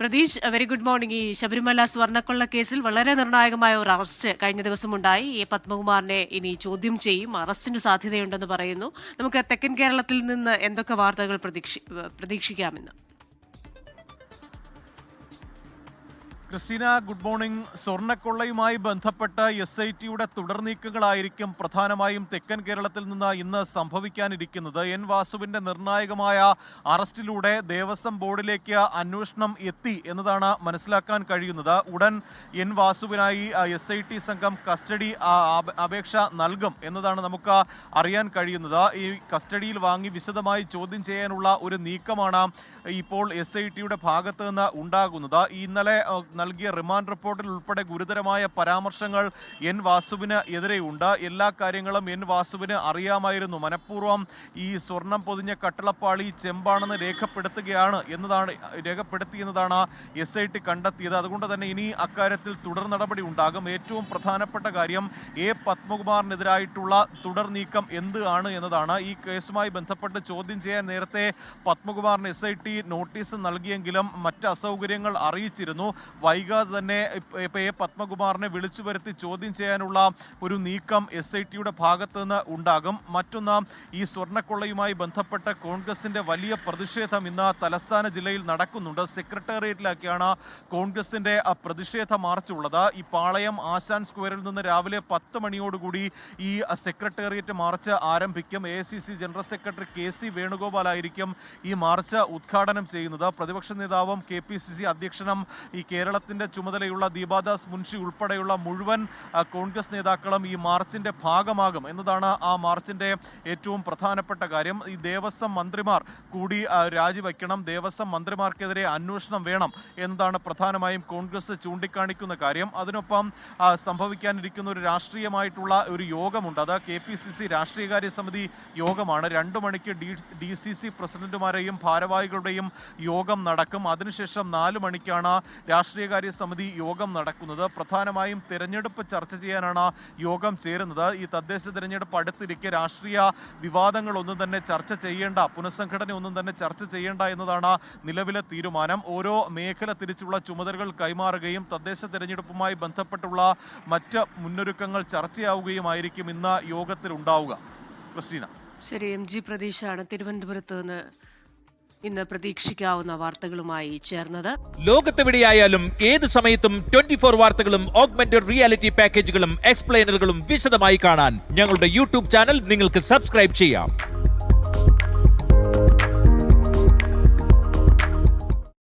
Pratheesh very good morning ഈ ശബരിമല സ്വർണക്കൊള്ള കേസിൽ വളരെ നിർണായകമായ ഒരു അറസ്റ്റ് കഴിഞ്ഞ ദിവസം ഉണ്ടായി എ. പത്മകുമാറിനെ ഇനി ചോദ്യം ചെയ്യും. അറസ്റ്റിന് സാധ്യതയുണ്ടെന്ന് പറയുന്നു. നമുക്ക് തെക്കൻ കേരളത്തിൽ നിന്ന് എന്തൊക്കെ വാർത്തകൾ പ്രതീക്ഷി പ്രതീക്ഷിക്കാമെന്ന്? Christina good morning. സ്വർണക്കൊള്ളയുമായി ബന്ധപ്പെട്ട എസ് ഐ ടിയുടെ തുടർ നീക്കങ്ങളായിരിക്കും പ്രധാനമായും തെക്കൻ കേരളത്തിൽ നിന്ന് ഇന്ന് സംഭവിക്കാനിരിക്കുന്നത്. എൻ വാസുവിന്റെ നിർണായകമായ അറസ്റ്റിലൂടെ ദേവസ്വം ബോർഡിലേക്ക് അന്വേഷണം എത്തി എന്നതാണ് മനസ്സിലാക്കാൻ കഴിയുന്നത്. ഉടൻ എൻ വാസുവിനായി എസ് ഐ ടി സംഘം കസ്റ്റഡി അപേക്ഷ നൽകും എന്നതാണ് നമുക്ക് അറിയാൻ കഴിയുന്നത്. ഈ കസ്റ്റഡിയിൽ വാങ്ങി വിശദമായി ചോദ്യം ചെയ്യാനുള്ള ഒരു നീക്കമാണ് ഇപ്പോൾ എസ് ഐ ടിയുടെ ഭാഗത്ത് നിന്ന് ഉണ്ടാകുന്നത്. ഇന്നലെ നൽകിയ റിമാൻഡ് റിപ്പോർട്ടിൽ ഉൾപ്പെടെ ഗുരുതരമായ പരാമർശങ്ങൾ എൻ വാസുവിന് എതിരെയുണ്ട്. എല്ലാ കാര്യങ്ങളും എൻ വാസുവിന് അറിയാമായിരുന്നു. മനഃപൂർവം ഈ സ്വർണം പൊതിഞ്ഞ കട്ടളപ്പാളി ചെമ്പാണെന്ന് രേഖപ്പെടുത്തുകയാണ് എന്നതാണ് രേഖപ്പെടുത്തിയെന്നതാണ് എസ് ഐ ടി കണ്ടെത്തിയത്. അതുകൊണ്ട് തന്നെ ഇനി അക്കാര്യത്തിൽ തുടർ നടപടി ഉണ്ടാകും. ഏറ്റവും പ്രധാനപ്പെട്ട കാര്യം എ പത്മകുമാറിനെതിരായിട്ടുള്ള തുടർ നീക്കം എന്ത് ആണ് എന്നതാണ്. ഈ കേസുമായി ബന്ധപ്പെട്ട് ചോദ്യം ചെയ്യാൻ നേരത്തെ പത്മകുമാറിന് എസ് ഐ ടി നോട്ടീസ് നൽകിയെങ്കിലും മറ്റ് അസൗകര്യങ്ങൾ അറിയിച്ചിരുന്നു. വൈകാതെ തന്നെ ഇപ്പം എ പത്മകുമാറിനെ വിളിച്ചു വരുത്തി ചോദ്യം ചെയ്യാനുള്ള ഒരു നീക്കം എസ് ഐ ടിയുടെ ഭാഗത്ത് നിന്ന് ഉണ്ടാകും. മറ്റൊന്ന് ഈ സ്വർണക്കൊള്ളയുമായി ബന്ധപ്പെട്ട് കോൺഗ്രസിന്റെ വലിയ പ്രതിഷേധം ഇന്ന് തലസ്ഥാന ജില്ലയിൽ നടക്കുന്നുണ്ട്. സെക്രട്ടേറിയറ്റിലൊക്കെയാണ് കോൺഗ്രസിന്റെ ആ പ്രതിഷേധ മാർച്ച് ഉള്ളത് ഈ പാളയം ആശാൻ സ്ക്വയറിൽ നിന്ന് രാവിലെ പത്ത് മണിയോടുകൂടി ഈ സെക്രട്ടേറിയറ്റ് മാർച്ച് ആരംഭിക്കും. A general secretary K C വേണുഗോപാലായിരിക്കും ഈ മാർച്ച് ഉദ്ഘാടനം ചെയ്യുന്നത്. പ്രതിപക്ഷ നേതാവും കെ പി സി സി അധ്യക്ഷനും ഈ കേരളത്തിന്റെ ചുമതലയുള്ള ദീപാദാസ് മുൻഷി ഉൾപ്പെടെയുള്ള മുഴുവൻ കോൺഗ്രസ് നേതാക്കളും ഈ മാർച്ചിന്റെ ഭാഗമാകും എന്നതാണ് ആ മാർച്ചിന്റെ ഏറ്റവും പ്രധാനപ്പെട്ട കാര്യം. ഈ ദേവസ്വം മന്ത്രിമാർ കൂടി രാജിവെക്കണം ദേവസ്വം മന്ത്രിമാർക്കെതിരെ അന്വേഷണം വേണം എന്നതാണ് പ്രധാനമായും കോൺഗ്രസ് ചൂണ്ടിക്കാണിക്കുന്ന കാര്യം. അതിനൊപ്പം സംഭവിക്കാനിരിക്കുന്ന ഒരു രാഷ്ട്രീയമായിട്ടുള്ള ഒരു യോഗമുണ്ട്. അത് കെ പി സി സി രാഷ്ട്രീയകാര്യ സമിതി യോഗമാണ്. രണ്ടു മണിക്ക് ഡി ഡി സി സി പ്രസിഡന്റുമാരെയും ഭാരവാഹികളുടെയും യോഗം നടക്കും. അതിനുശേഷം നാല് മണിക്കാണ് രാഷ്ട്രീയകാര്യ സമിതി യോഗം നടക്കുന്നത്. പ്രധാനമായും തെരഞ്ഞെടുപ്പ് ചർച്ച ചെയ്യാനാണ് യോഗം ചേരുന്നത്. ഈ തദ്ദേശ തെരഞ്ഞെടുപ്പ് അടുത്തിരിക്കെ രാഷ്ട്രീയ വിവാദങ്ങളൊന്നും തന്നെ ചർച്ച ചെയ്യേണ്ട പുനഃസംഘടന ഒന്നും തന്നെ ചർച്ച ചെയ്യേണ്ട എന്നതാണ് നിലവിലെ തീരുമാനം. ഓരോ മേഖല തിരിച്ചുള്ള ചുമതലകൾ കൈമാറുകയും തദ്ദേശ തെരഞ്ഞെടുപ്പുമായി ബന്ധപ്പെട്ടുള്ള മറ്റ് മുന്നൊരുക്കങ്ങൾ ചർച്ചയാവുകയുമായിരിക്കും ഇന്ന് യോഗത്തിൽ ഉണ്ടാവുക ക്രിസ്റ്റീന. ശരി എം ജി പ്രതീഷാണ്. തിരുവനന്തപുരത്ത് നിന്ന് ഇന്ന് പ്രതീക്ഷിക്കാവുന്ന വാർത്തകളുമായി ചേർന്നത് ലോകത്തെവിടെയായാലും ഏത് സമയത്തും ട്വന്റി ഫോർ വാർത്തകളും ഓഗ്മെന്റഡ് റിയാലിറ്റി പാക്കേജുകളും എക്സ്പ്ലെയിനറുകളും വിശദമായി കാണാൻ ഞങ്ങളുടെ യൂട്യൂബ് ചാനൽ നിങ്ങൾക്ക് സബ്സ്ക്രൈബ് ചെയ്യാം.